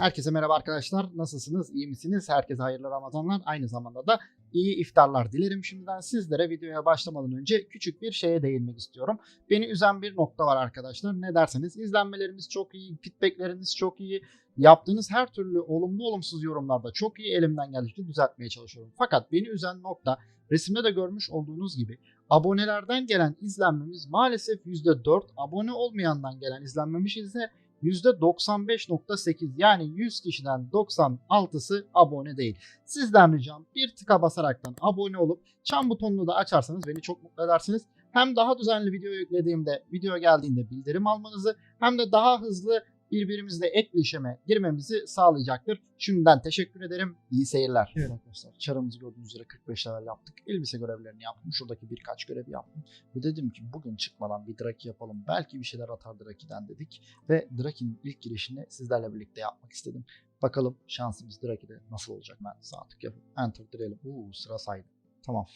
Herkese merhaba arkadaşlar. Nasılsınız? İyi misiniz? Herkese hayırlı Ramazanlar. Aynı zamanda da iyi iftarlar dilerim. Şimdiden sizlere videoya başlamadan önce küçük bir şeye değinmek istiyorum. Beni üzen bir nokta var arkadaşlar. Ne derseniz izlenmelerimiz çok iyi, feedbackleriniz çok iyi. Yaptığınız her türlü olumlu olumsuz yorumlarda çok iyi elimden geldikçe düzeltmeye çalışıyorum. Fakat beni üzen nokta resimde de görmüş olduğunuz gibi abonelerden gelen izlenmemiz maalesef %4, abone olmayandan gelen izlenmemiz ise %95.8 yani 100 kişiden 96'sı abone değil. Sizden ricam bir tıka basaraktan abone olup çan butonunu da açarsanız beni çok mutlu edersiniz. Hem daha düzenli video yüklediğimde, video geldiğinde bildirim almanızı hem de daha hızlı birbirimizle etkileşime girmemizi sağlayacaktır. Şimdiden teşekkür ederim. İyi seyirler. Evet arkadaşlar çarımızı gördüğünüz üzere 45 level yaptık. Elbise görevlerini yaptım. Şuradaki birkaç görevi yaptım. Ve dedim ki bugün çıkmadan bir Draki yapalım. Belki bir şeyler atar Draki'den dedik. Ve Draki'nin ilk girişini sizlerle birlikte yapmak istedim. Bakalım şansımız Draki'de nasıl olacak. Ben sağ tık yapıp enter direlim. Uuu sıra saydı. Tamam.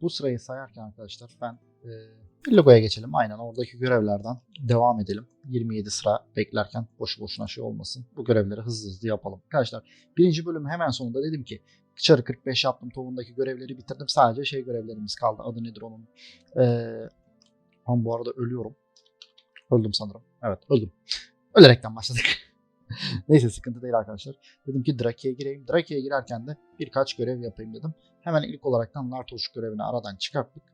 Bu sırayı sayarken arkadaşlar ben logoya geçelim. Aynen oradaki görevlerden devam edelim. 27 sıra beklerken boşu boşuna şey olmasın. Bu görevleri hızlı hızlı yapalım. Arkadaşlar birinci bölüm hemen sonunda dedim ki Çarı 45 yaptım. Tovundaki görevleri bitirdim. Sadece şey görevlerimiz kaldı. Adı nedir onun? Ee, ama bu arada ölüyorum. Öldüm sanırım. Evet öldüm. Ölerekten başladık. Neyse sıkıntı değil arkadaşlar. Dedim ki Draki'ye gireyim. Draki'ye girerken de birkaç görev yapayım dedim. Hemen ilk olaraktan Lartoş görevini aradan çıkarttık.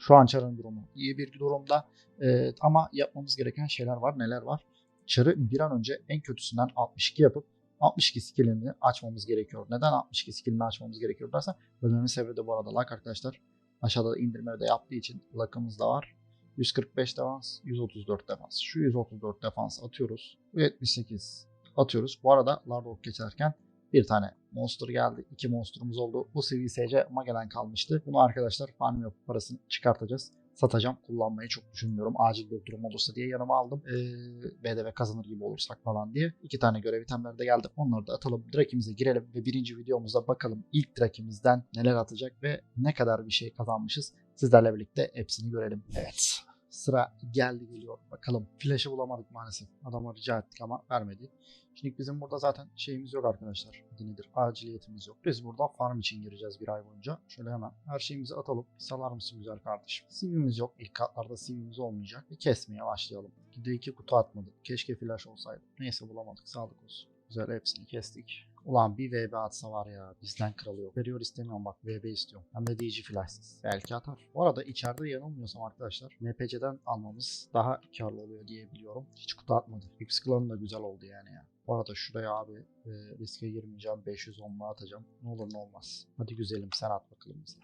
Şu an Çar'ın durumu iyi bir durumda. Ee, ama yapmamız gereken şeyler var. Neler var? Çar'ı bir an önce en kötüsünden 62 yapıp 62 skillini açmamız gerekiyor. Neden 62 skillini açmamız gerekiyor dersen ölmemin sebebi de bu arada lag arkadaşlar. Aşağıda indirme de yaptığı için lagımız da var. 145 defans, 134 defans. Şu 134 defans atıyoruz. Bu 78 atıyoruz. Bu arada Lardok geçerken bir tane monster geldi. iki monsterumuz oldu. Bu CVSC Magellan kalmıştı. Bunu arkadaşlar farm yapıp parasını çıkartacağız. Satacağım. Kullanmayı çok düşünmüyorum. Acil bir durum olursa diye yanıma aldım. Ee, BDV kazanır gibi olursak falan diye. iki tane görev itemleri de geldi. Onları da atalım. Drakimize girelim ve birinci videomuzda bakalım ilk Drakimizden neler atacak ve ne kadar bir şey kazanmışız. Sizlerle birlikte hepsini görelim. Evet. Sıra geldi geliyor. Bakalım. Flash'ı bulamadık maalesef. Adama rica ettik ama vermedi. Şimdi bizim burada zaten şeyimiz yok arkadaşlar. Adı nedir? Aciliyetimiz yok. Biz burada farm için gireceğiz bir ay boyunca. Şöyle hemen her şeyimizi atalım. Salar mısın güzel kardeşim? CV'miz yok. İlk katlarda CV'miz olmayacak. Bir kesmeye başlayalım. Gide iki kutu atmadık. Keşke flash olsaydı. Neyse bulamadık. Sağlık olsun. Güzel hepsini kestik. Ulan bir VB atsa var ya bizden kralı yok. Veriyor istemiyorum bak VB istiyorum. Hem de DJ flashsız. Belki atar. Bu arada içeride yanılmıyorsam arkadaşlar NPC'den almamız daha karlı oluyor diye biliyorum. Hiç kutu atmadı. X klanı da güzel oldu yani ya. Bu arada şuraya abi e, riske girmeyeceğim. 510 mu atacağım. Ne olur ne olmaz. Hadi güzelim sen at bakalım bize.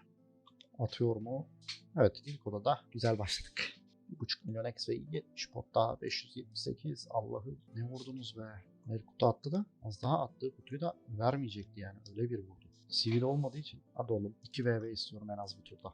Atıyor mu? Evet ilk odada güzel başladık. 1.5 milyon ve 70 pot daha 578. Allah'ı ne vurdunuz be. Her kutu attı da az daha attığı kutuyu da vermeyecekti yani. Öyle bir vurdu. Sivil olmadığı için. Hadi oğlum 2 VV istiyorum en az bir turda.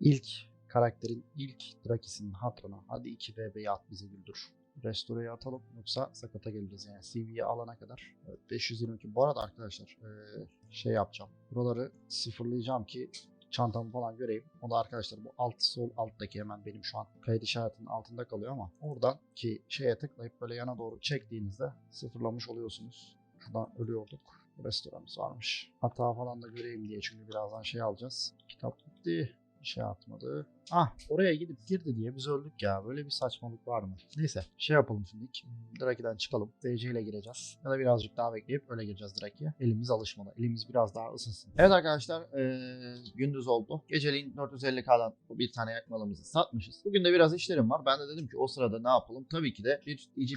İlk karakterin ilk Drakis'inin hatırına hadi 2 VV'yi at bize güldür. Restore'ye atalım yoksa sakata geliriz yani CV'yi alana kadar. Evet, 522. Bu arada arkadaşlar ee, şey yapacağım. Buraları sıfırlayacağım ki çantamı falan göreyim. O da arkadaşlar bu alt sol alttaki hemen benim şu an kayıt işaretinin altında kalıyor ama oradan ki şeye tıklayıp böyle yana doğru çektiğinizde sıfırlamış oluyorsunuz. Şuradan ölüyorduk. Restoranımız varmış. Hata falan da göreyim diye çünkü birazdan şey alacağız. Kitap gitti. Şey atmadı. Ah oraya gidip girdi diye biz öldük ya. Böyle bir saçmalık var mı? Neyse şey yapalım şimdi. Draki'den çıkalım. DC ile gireceğiz. Ya da birazcık daha bekleyip öyle gireceğiz Draki'ye. Elimiz alışmalı. Elimiz biraz daha ısınsın. Evet arkadaşlar ee, gündüz oldu. Geceliğin 450k'dan bir tane yakmalımızı satmışız. Bugün de biraz işlerim var. Ben de dedim ki o sırada ne yapalım? Tabii ki de bir DG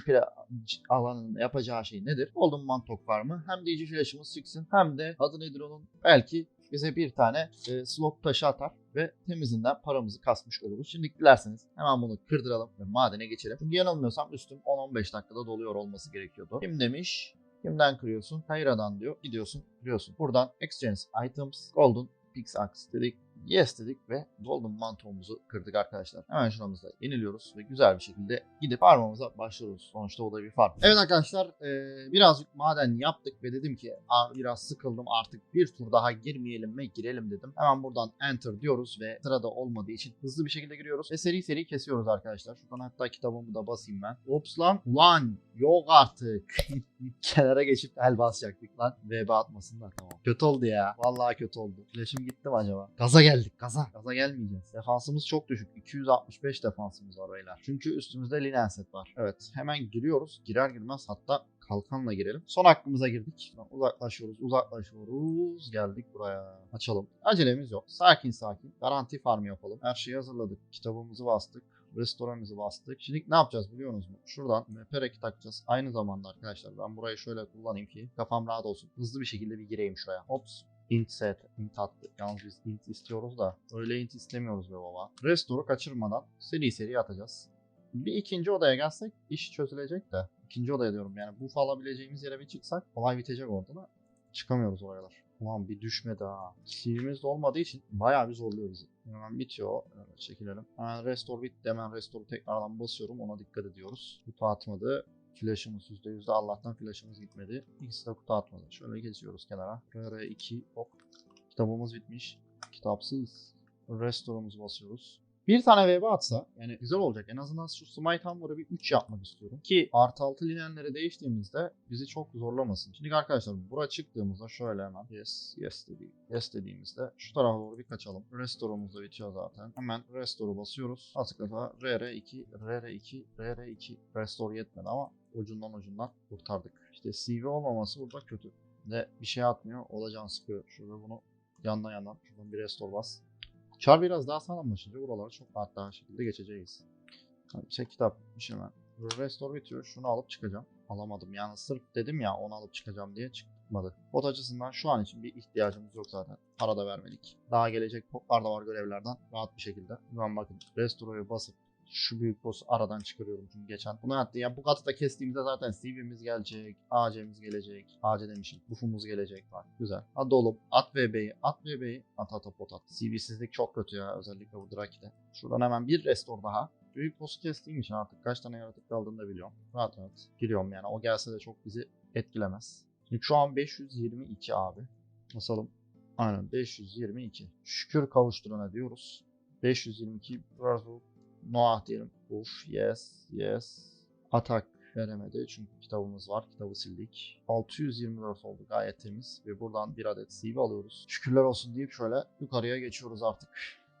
alanının yapacağı şey nedir? Oldum Mantok Farm'ı. Hem DG flash'ımız çıksın hem de adı nedir onun? Belki bize bir tane e, slot taşı atar ve temizinden paramızı kasmış oluruz. Şimdi dilerseniz hemen bunu kırdıralım ve madene geçelim. Çünkü yanılmıyorsam üstüm 10-15 dakikada doluyor olması gerekiyordu. Kim demiş? Kimden kırıyorsun? Kayra'dan diyor. Gidiyorsun, kırıyorsun. Buradan exchange items, golden pickaxe dedik. Yes dedik ve Golden Manto'muzu kırdık arkadaşlar. Hemen şuramızda yeniliyoruz ve güzel bir şekilde gidip farmımıza başlıyoruz. Sonuçta o da bir farm. Evet arkadaşlar e, birazcık maden yaptık ve dedim ki "Aa, biraz sıkıldım artık bir tur daha girmeyelim mi girelim dedim. Hemen buradan enter diyoruz ve sırada olmadığı için hızlı bir şekilde giriyoruz ve seri seri kesiyoruz arkadaşlar. Şuradan hatta kitabımı da basayım ben. Ops lan. Ulan yok artık. Kenara geçip el basacaktık lan. VB atmasınlar tamam. Kötü oldu ya. Vallahi kötü oldu. Flash'ım gitti mi acaba? Gaza geldik gaza. Gaza gelmeyeceğiz. Defansımız çok düşük. 265 defansımız var beyler. Çünkü üstümüzde linen set var. Evet hemen giriyoruz. Girer girmez hatta kalkanla girelim. Son hakkımıza girdik. Uzaklaşıyoruz, uzaklaşıyoruz. Geldik buraya. Açalım. Acelemiz yok. Sakin sakin. Garanti farm yapalım. Her şeyi hazırladık. Kitabımızı bastık. Restoranımızı bastık. Şimdi ne yapacağız biliyor musunuz? Şuradan pereki takacağız. Aynı zamanda arkadaşlar ben burayı şöyle kullanayım ki kafam rahat olsun. Hızlı bir şekilde bir gireyim şuraya. Hops. Int set, int attı. Yalnız biz int istiyoruz da öyle int istemiyoruz be baba. Restore'u kaçırmadan seri seri atacağız. Bir ikinci odaya gelsek iş çözülecek de. İkinci odaya diyorum yani buff alabileceğimiz yere bir çıksak olay bitecek orada da. Çıkamıyoruz oralar. Ulan bir düşme daha. CV'miz de olmadığı için bayağı bir zorluyor bizi. Hemen bitiyor. Evet, çekilelim. Hemen restore bitti. Hemen restore tekrardan basıyorum. Ona dikkat ediyoruz. Kutu atmadı. Flash'ımız %100 Allah'tan flash'ımız gitmedi. İkisi de kutu atmadı. Şöyle geçiyoruz kenara. R2 hop. Kitabımız bitmiş. Kitapsız. Restore'umuzu basıyoruz. Bir tane VB atsa yani güzel olacak. En azından şu Smite Hammer'ı bir 3 yapmak istiyorum. Ki artı 6 linenlere değiştiğimizde bizi çok zorlamasın. Şimdi arkadaşlar bura çıktığımızda şöyle hemen yes yes dedi yes dediğimizde şu tarafa doğru bir kaçalım. Restore'umuz da bitiyor zaten. Hemen Restore'u basıyoruz. Azıcıkla RR2 RR2 RR2 Restore yetmedi ama ucundan ucundan kurtardık. İşte CV olmaması burada kötü. De bir şey atmıyor. Olacağını sıkıyor. Şurada bunu yandan yandan şuradan bir Restore bas. Char biraz daha sağlamlaşınca buraları çok rahat daha şekilde geçeceğiz. Yani şey kitap şey hemen. Restore bitiyor. Şunu alıp çıkacağım. Alamadım yani sırf dedim ya onu alıp çıkacağım diye çıkmadı. Bot açısından şu an için bir ihtiyacımız yok zaten. Para da vermedik. Daha gelecek potlar da var görevlerden rahat bir şekilde. Şu bakın Restore'yu basıp şu büyük boss'u aradan çıkarıyorum çünkü geçen. Bunu yaptı. Ya bu katı da kestiğimizde zaten CV'miz gelecek, AC'miz gelecek. AC demişim. Buff'umuz gelecek var. Güzel. Hadi oğlum. At VB'yi. At VB'yi. At at pot at. CV'sizlik çok kötü ya. Özellikle bu Draki'de. Şuradan hemen bir restore daha. Büyük boss'u kestiğim için artık kaç tane yaratık kaldığını da biliyorum. Rahat rahat giriyorum yani. O gelse de çok bizi etkilemez. Şimdi şu an 522 abi. Basalım. Aynen 522. Şükür kavuşturana diyoruz. 522 Wurzel Noah diyelim. Uf yes yes. Atak veremedi çünkü kitabımız var. Kitabı sildik. 624 oldu gayet temiz. Ve buradan bir adet CV alıyoruz. Şükürler olsun deyip şöyle yukarıya geçiyoruz artık.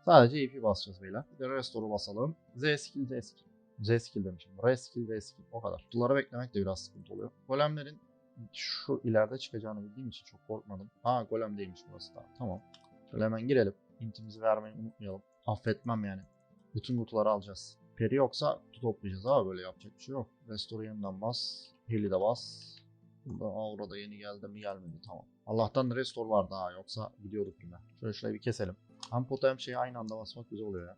Sadece EP basacağız beyler. Bir de Restore'u basalım. Z skill Z skill. Z skill demişim. R skill Z skill. O kadar. Kutuları beklemek de biraz sıkıntı oluyor. Golemlerin şu ileride çıkacağını bildiğim için çok korkmadım. Ha golem değilmiş burası da. Tamam. Şöyle hemen girelim. Intimizi vermeyi unutmayalım. Affetmem yani. Bütün kutuları alacağız. Peri yoksa kutu toplayacağız ama böyle yapacak bir şey yok. Restore yeniden bas. Heli de bas. Burada Aura da yeni geldi mi gelmedi tamam. Allah'tan Restore var daha yoksa gidiyorduk yine. Şöyle şurayı bir keselim. Hem pota hem şeyi aynı anda basmak güzel oluyor ya.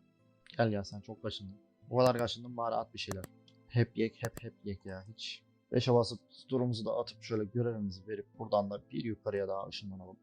Gel gel sen çok kaşındın. O kadar kaşındın bari at bir şeyler. Hep yek hep hep yek ya hiç. 5'e basıp durumuzu da atıp şöyle görevimizi verip buradan da bir yukarıya daha ışınlanalım.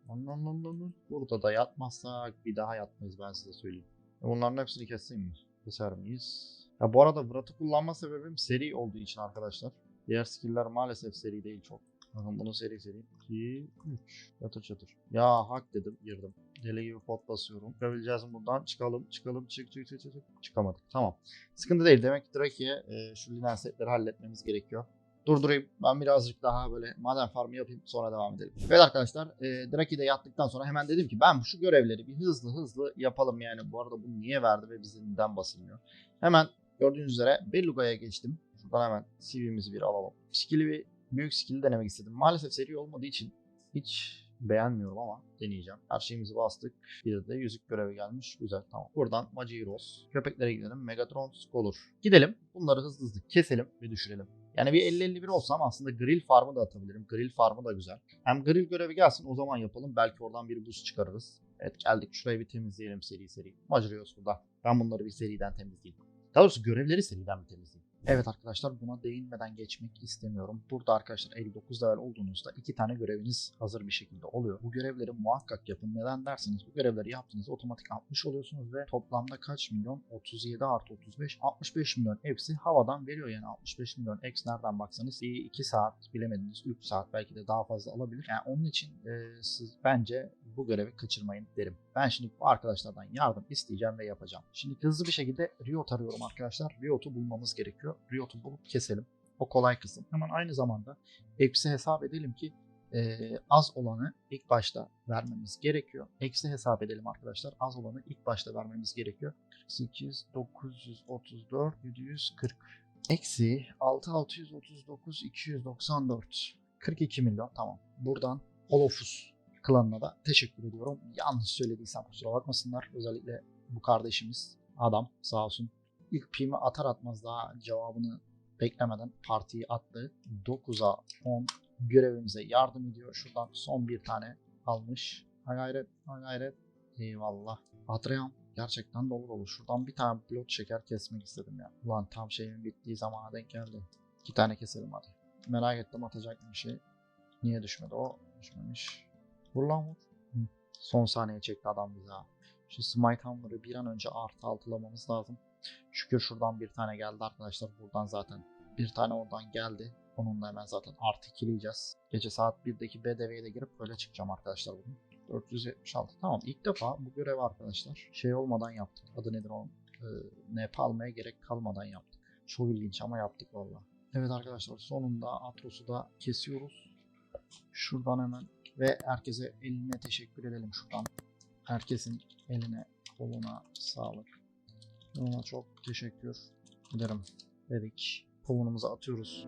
Burada da yatmazsak bir daha yatmayız ben size söyleyeyim. Bunların hepsini keseyim mi? Keser miyiz? Ya bu arada Vrat'ı kullanma sebebim seri olduğu için arkadaşlar. Diğer skill'ler maalesef seri değil çok. Bakın bunu seri seri. 2, 3. Yatır çatır. Ya hak dedim girdim. Deli gibi pot basıyorum. Çıkabileceğiz buradan. Çıkalım çıkalım çık çık çık çık. Çıkamadık. Tamam. Sıkıntı değil. Demek ki Draki'ye e, şu linen setleri halletmemiz gerekiyor durdurayım. Ben birazcık daha böyle maden farmı yapayım sonra devam edelim. Evet arkadaşlar e, Draki'de yattıktan sonra hemen dedim ki ben şu görevleri bir hızlı hızlı yapalım yani. Bu arada bunu niye verdi ve bize neden basılmıyor. Hemen gördüğünüz üzere Belluga'ya geçtim. Şuradan hemen CV'mizi bir alalım. Skill'i bir büyük skill'i denemek istedim. Maalesef seri olmadığı için hiç beğenmiyorum ama deneyeceğim. Her şeyimizi bastık. Bir de yüzük görevi gelmiş. Güzel tamam. Buradan Magiros. Köpeklere gidelim. Megatron Scholar. Gidelim. Bunları hızlı hızlı keselim ve düşürelim. Yani bir 50-51 olsam aslında grill farmı da atabilirim. Grill farmı da güzel. Hem grill görevi gelsin o zaman yapalım. Belki oradan bir boost çıkarırız. Evet geldik şurayı bir temizleyelim seri seri. Majorios burada. Ben bunları bir seriden temizleyeyim. Daha doğrusu görevleri seriden bir temizleyeyim. Evet arkadaşlar buna değinmeden geçmek istemiyorum. Burada arkadaşlar 59 level olduğunuzda iki tane göreviniz hazır bir şekilde oluyor. Bu görevleri muhakkak yapın. Neden derseniz bu görevleri yaptığınız otomatik 60 oluyorsunuz ve toplamda kaç milyon? 37 artı 35 65 milyon hepsi havadan veriyor yani 65 milyon X nereden baksanız iyi 2 saat bilemediniz 3 saat belki de daha fazla alabilir. Yani onun için e, siz bence bu görevi kaçırmayın derim. Ben şimdi bu arkadaşlardan yardım isteyeceğim ve yapacağım. Şimdi hızlı bir şekilde Riot arıyorum arkadaşlar. Riot'u bulmamız gerekiyor. Riot'u bulup keselim. O kolay kısım. Hemen aynı zamanda eksi hesap edelim ki e, az olanı ilk başta vermemiz gerekiyor. Eksi hesap edelim arkadaşlar. Az olanı ilk başta vermemiz gerekiyor. 48, 934, 740. Eksi 6639, 294. 42 milyon tamam. Buradan Olofus klanına da teşekkür ediyorum. Yanlış söylediysem kusura bakmasınlar. Özellikle bu kardeşimiz adam sağ olsun. İlk pimi atar atmaz daha cevabını beklemeden partiyi attı. 9'a 10 görevimize yardım ediyor. Şuradan son bir tane almış. Ha gayret, ha gayret. Eyvallah. Adrian gerçekten dolu dolu. Şuradan bir tane blok şeker kesmek istedim ya. Ulan tam şeyin bittiği zamana denk geldi. İki tane keselim hadi. Merak ettim atacak bir şey. Niye düşmedi o? Düşmemiş. Vur lan vur. Son saniye çekti adam bize ha. Şu Smite Hammer'ı bir an önce artı altılamamız lazım. Şükür şuradan bir tane geldi arkadaşlar. Buradan zaten bir tane oradan geldi. Onunla hemen zaten artı ikileyeceğiz. Gece saat 1'deki BDV'ye de girip böyle çıkacağım arkadaşlar bugün. 476. Tamam ilk defa bu görevi arkadaşlar şey olmadan yaptık. Adı nedir onun? Ee, NP almaya gerek kalmadan yaptık. Çok ilginç ama yaptık valla. Evet arkadaşlar sonunda Atros'u da kesiyoruz. Şuradan hemen ve herkese eline teşekkür edelim şuradan. Herkesin eline koluna sağlık. Ona çok teşekkür ederim dedik. Puanımızı atıyoruz.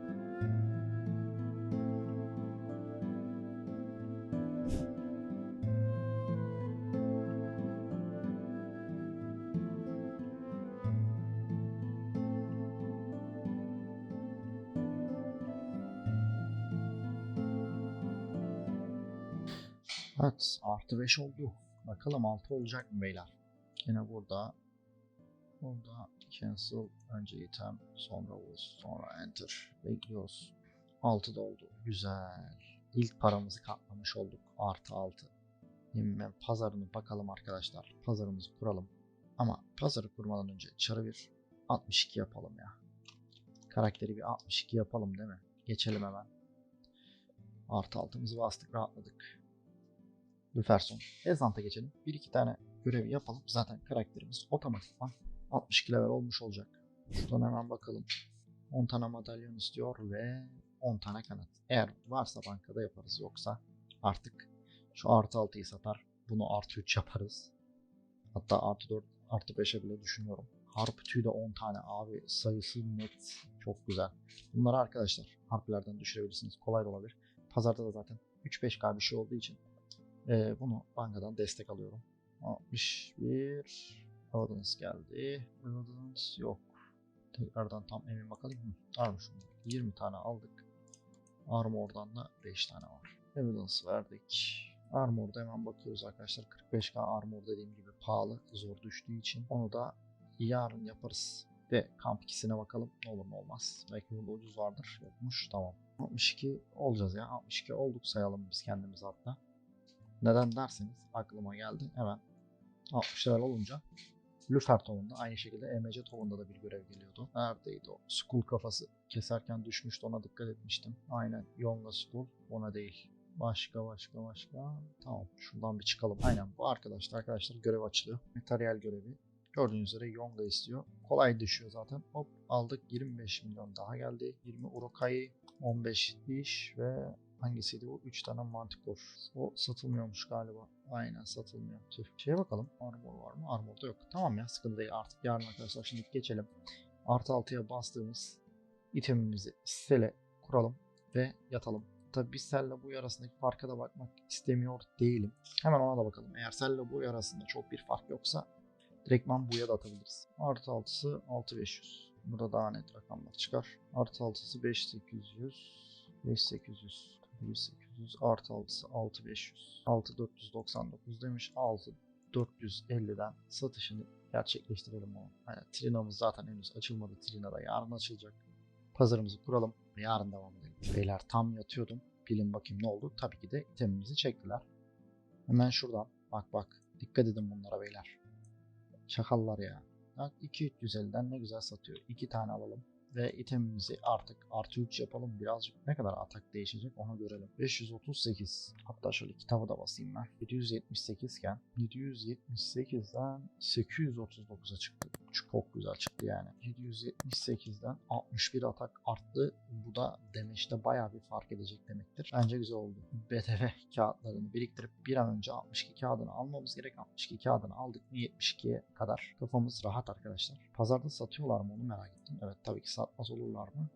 Evet artı 5 oldu. Bakalım 6 olacak mı beyler? Yine burada Burada cancel, önce item, sonra use, sonra enter. Bekliyoruz. 6 doldu. Güzel. İlk paramızı katlamış olduk. Artı 6. Şimdi pazarını bakalım arkadaşlar. Pazarımızı kuralım. Ama pazarı kurmadan önce çarı bir 62 yapalım ya. Karakteri bir 62 yapalım değil mi? Geçelim hemen. Artı altımızı bastık rahatladık. Lüferson. Ezant'a geçelim. Bir iki tane görevi yapalım. Zaten karakterimiz otomatikman 62 level olmuş olacak. Şuradan hemen bakalım. 10 tane madalyon istiyor ve 10 tane kanat. Eğer varsa bankada yaparız. Yoksa artık şu artı 6'yı satar. Bunu artı 3 yaparız. Hatta artı 4, artı 5'e bile düşünüyorum. Harp tüyü de 10 tane abi. Sayısı net. Çok güzel. Bunları arkadaşlar harplerden düşürebilirsiniz. Kolay da olabilir. Pazarda da zaten 3-5k bir şey olduğu için e, bunu bankadan destek alıyorum. 61 Evidence geldi. Evidence yok. Tekrardan tam emin bakalım. Varmış. 20 tane aldık. Armor'dan da 5 tane var. Evidence verdik. Armor'da hemen bakıyoruz arkadaşlar. 45k armor dediğim gibi pahalı. Zor düştüğü için. Onu da yarın yaparız. Ve kamp ikisine bakalım. Ne olur ne olmaz. Belki burada ucuz vardır. Yokmuş. Tamam. 62 olacağız ya. 62 olduk sayalım biz kendimiz hatta. Neden derseniz aklıma geldi. Hemen 60 level olunca Lüfer tonunda aynı şekilde EMC tonunda da bir görev geliyordu. Neredeydi o? Skull kafası keserken düşmüştü ona dikkat etmiştim. Aynen Yonga Skull ona değil. Başka başka başka. Tamam şuradan bir çıkalım. Aynen bu arkadaşlar arkadaşlar görev açılıyor. Materyal görevi. Gördüğünüz üzere Yonga istiyor. Kolay düşüyor zaten. Hop aldık 25 milyon daha geldi. 20 Urukai 15 iş ve hangisiydi bu? 3 tane mantikor. O satılmıyormuş galiba. Aynen satılmıyor. Tüh. Şeye bakalım. Armor var mı? Armor'da yok. Tamam ya sıkıntı değil artık. Yarın arkadaşlar şimdi geçelim. Artı 6'ya bastığımız itemimizi sele kuralım ve yatalım. Tabi biz selle bu arasındaki farka da bakmak istemiyor değilim. Hemen ona da bakalım. Eğer selle bu arasında çok bir fark yoksa direktman buya da atabiliriz. Artı 6'sı 6500. Burada daha net rakamlar çıkar. Artı 6'sı 5800. 5800. 1800 artı 6'sı 6500. 6499 demiş. 6450'den satışını gerçekleştirelim onu. Aynen. Trina'mız zaten henüz açılmadı. Trina da yarın açılacak. Pazarımızı kuralım ve yarın devam edelim. Beyler tam yatıyordum. Bilin bakayım ne oldu. Tabii ki de itemimizi çektiler. Hemen şuradan. Bak bak. Dikkat edin bunlara beyler. Çakallar ya. Bak 2-350'den ne güzel satıyor. 2 tane alalım. Ve itemimizi artık artı 3 yapalım. Birazcık ne kadar atak değişecek onu görelim. 538. Hatta şöyle kitabı da basayım ben. 778 iken 778'den 839'a çıktı. Çok güzel çıktı yani. 778'den 61 atak arttı. Bu da demeçte bayağı bir fark edecek demektir. Bence güzel oldu. BTV kağıtlarını biriktirip bir an önce 62 kağıdını almamız gerek. 62 kağıdını aldık mı 72'ye kadar kafamız rahat arkadaşlar. Pazarda satıyorlar mı onu merak ettim. Evet tabii ki satmaz olurlar mı?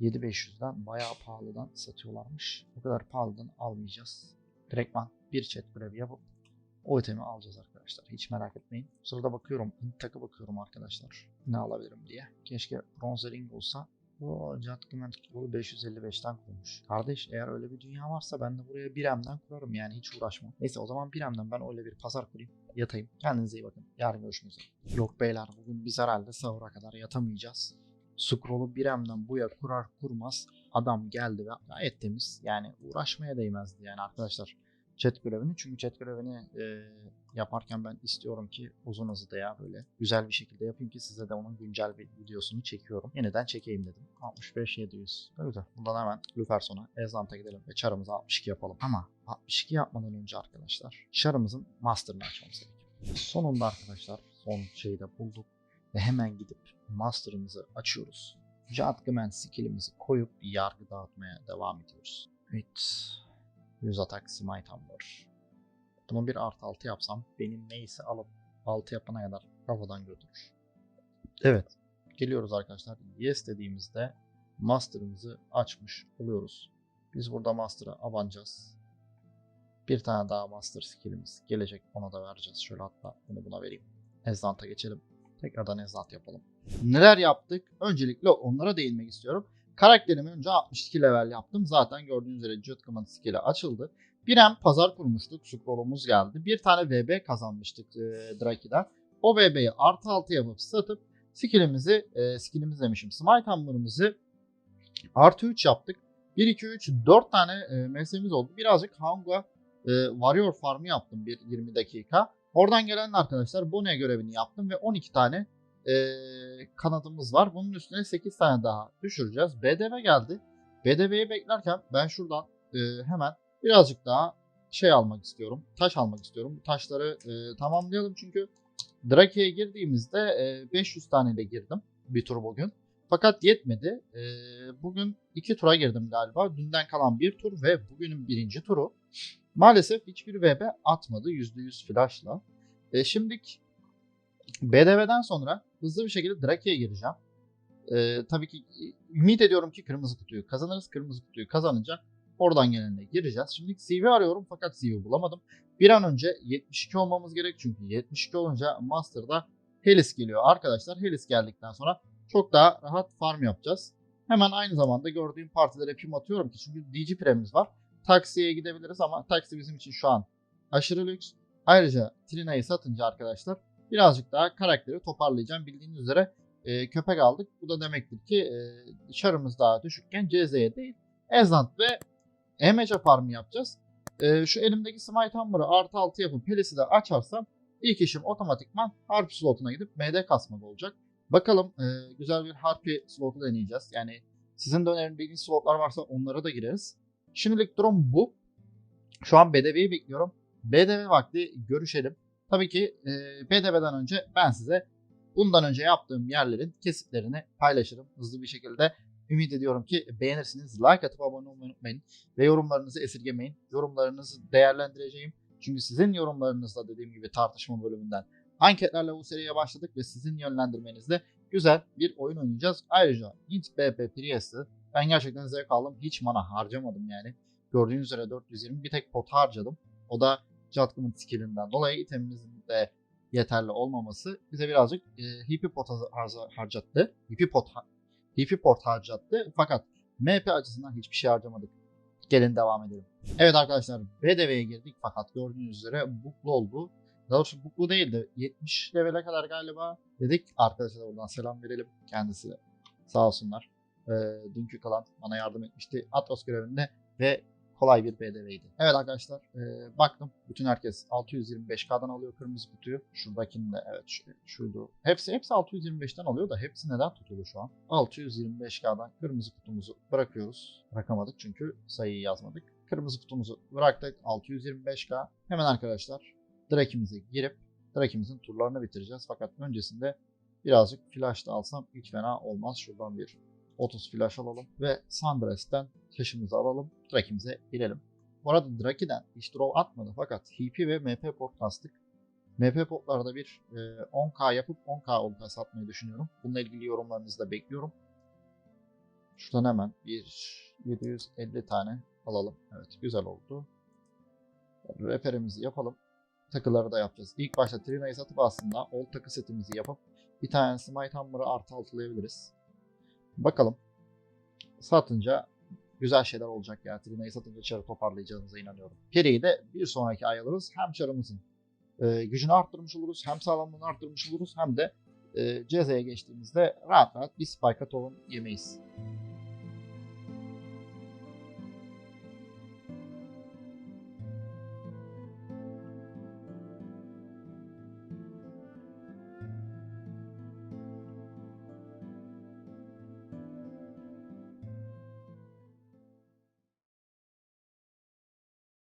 7500'den bayağı pahalıdan satıyorlarmış. O kadar pahalıdan almayacağız. Direktman bir chat görevi yapıp o itemi alacağız arkadaşlar. Hiç merak etmeyin. Sırada bakıyorum. Intak'a bakıyorum arkadaşlar. Ne alabilirim diye. Keşke bronze ring olsa. Bu Judgment Call'u 555'ten kurmuş. Kardeş eğer öyle bir dünya varsa ben de buraya 1M'den kurarım yani hiç uğraşmam. Neyse o zaman 1M'den ben öyle bir pazar kurayım. Yatayım. Kendinize iyi bakın. Yarın görüşmek üzere. Yok beyler bugün biz herhalde sahura kadar yatamayacağız. Scroll'u 1M'den buya kurar kurmaz adam geldi ve gayet temiz. Yani uğraşmaya değmezdi yani arkadaşlar chat görevini. Çünkü chat görevini e, yaparken ben istiyorum ki uzun hızlı ya böyle güzel bir şekilde yapayım ki size de onun güncel bir videosunu çekiyorum. Yeniden çekeyim dedim. 65 700. Ne güzel. Bundan hemen Luferson'a Ezant'a gidelim ve çarımızı 62 yapalım. Ama 62 yapmadan önce arkadaşlar çarımızın master'ını açmamız gerekiyor. Sonunda arkadaşlar son şeyi de bulduk ve hemen gidip master'ımızı açıyoruz. Judgment skill'imizi koyup yargı dağıtmaya devam ediyoruz. Evet. 100 atak smite var. Bunu bir artı 6 yapsam benim neyse alıp 6 yapana kadar kafadan götürür. Evet. Geliyoruz arkadaşlar. Yes dediğimizde master'ımızı açmış oluyoruz. Biz burada master'a abanacağız. Bir tane daha master skill'imiz gelecek. Ona da vereceğiz. Şöyle hatta bunu buna vereyim. Ezant'a geçelim. Tekrardan Ezant yapalım. Neler yaptık? Öncelikle onlara değinmek istiyorum. Karakterimi önce 62 level yaptım. Zaten gördüğünüz üzere Judgment skill'i açıldı. Bir hem pazar kurmuştuk. Scroll'umuz geldi. Bir tane VB kazanmıştık e, Draki'den. O VB'yi artı 6 yapıp satıp skill'imizi, e, skill'imiz demişim. Smite Hammer'ımızı artı 3 yaptık. 1, 2, 3, 4 tane e, mesleğimiz oldu. Birazcık Hangua e, Warrior Farm'ı yaptım bir 20 dakika. Oradan gelen arkadaşlar Bonnie görevini yaptım ve 12 tane e, kanadımız var. Bunun üstüne 8 tane daha düşüreceğiz. BDV geldi. BDV'yi beklerken ben şuradan e, hemen birazcık daha şey almak istiyorum. Taş almak istiyorum. Bu taşları e, tamamlayalım çünkü Drake'ye girdiğimizde e, 500 tane de girdim bir tur bugün. Fakat yetmedi. E, bugün iki tura girdim galiba. Dünden kalan bir tur ve bugünün birinci turu. Maalesef hiçbir VB atmadı %100 flashla. E, şimdilik BDV'den sonra hızlı bir şekilde Drake'ye gireceğim. Ee, tabii ki ümit ediyorum ki kırmızı kutuyu kazanırız. Kırmızı kutuyu kazanınca oradan gelenine gireceğiz. Şimdi CV arıyorum fakat CV bulamadım. Bir an önce 72 olmamız gerek çünkü 72 olunca Master'da Helis geliyor. Arkadaşlar Helis geldikten sonra çok daha rahat farm yapacağız. Hemen aynı zamanda gördüğüm partilere pim atıyorum ki çünkü DG Prem'imiz var. Taksiye gidebiliriz ama taksi bizim için şu an aşırı lüks. Ayrıca Trina'yı satınca arkadaşlar birazcık daha karakteri toparlayacağım. Bildiğiniz üzere e, köpek aldık. Bu da demektir ki e, şarımız daha düşükken CZ'ye değil Ezant ve EMC farmı yapacağız. E, şu elimdeki Smite Hammer'ı artı 6 yapıp Helis'i de açarsam ilk işim otomatikman Harp slotuna gidip MD kasmak olacak. Bakalım e, güzel bir Harpy slotu deneyeceğiz. Yani sizin de önerdiğiniz slotlar varsa onlara da gireriz. Şimdilik durum bu. Şu an BDV'yi bekliyorum. BDV vakti görüşelim. Tabii ki e, BDV'den önce ben size bundan önce yaptığım yerlerin kesitlerini paylaşırım hızlı bir şekilde. Ümit ediyorum ki beğenirsiniz. Like atıp abone olmayı unutmayın. Ve yorumlarınızı esirgemeyin. Yorumlarınızı değerlendireceğim. Çünkü sizin yorumlarınızla dediğim gibi tartışma bölümünden anketlerle bu seriye başladık ve sizin yönlendirmenizle güzel bir oyun oynayacağız. Ayrıca Int BP Priest'ı ben gerçekten zevk aldım. Hiç mana harcamadım yani. Gördüğünüz üzere 420 bir tek pot harcadım. O da Judgment skillinden dolayı itemimizin de yeterli olmaması bize birazcık e, hippie pot har- harcattı. Hippie pot, ha- hippie pot harcattı. Fakat MP açısından hiçbir şey harcamadık. Gelin devam edelim. Evet arkadaşlar BDV'ye girdik fakat gördüğünüz üzere buklu oldu. Daha doğrusu bu, bu değildi. 70 levele kadar galiba dedik. Arkadaşa da buradan selam verelim. Kendisi sağ olsunlar. Ee, dünkü kalan bana yardım etmişti. Atlas görevinde ve kolay bir BDV'ydi. Evet arkadaşlar e, baktım. Bütün herkes 625K'dan alıyor kırmızı kutuyu. Şuradakini de evet şu. Hepsi hepsi 625'ten alıyor da hepsi neden tutulu şu an? 625K'dan kırmızı kutumuzu bırakıyoruz. Bırakamadık çünkü sayıyı yazmadık. Kırmızı kutumuzu bıraktık. 625K. Hemen arkadaşlar Drake'imize girip Drake'imizin turlarını bitireceğiz. Fakat öncesinde birazcık flash da alsam hiç fena olmaz. Şuradan bir 30 flash alalım ve Sundrast'ten taşımızı alalım. Drake'imize girelim. Bu arada Drake'den hiç draw atmadı fakat HP ve MP port kastık. MP portlarda bir e, 10k yapıp 10k ulti satmayı düşünüyorum. Bununla ilgili yorumlarınızı da bekliyorum. Şuradan hemen bir 750 tane alalım. Evet güzel oldu. Reperimizi yapalım. Takıları da yapacağız. İlk başta Trina'yı satıp aslında old takı setimizi yapıp bir tane Smite Hammer'ı artı altılayabiliriz. Bakalım. Satınca güzel şeyler olacak ya. Trina'yı satınca çarı toparlayacağınıza inanıyorum. Peri'yi de bir sonraki ay alırız. Hem çarımızın e, gücünü arttırmış oluruz. Hem sağlamlığını arttırmış oluruz. Hem de e, CZ'ye geçtiğimizde rahat rahat bir spike'a tohum yemeyiz.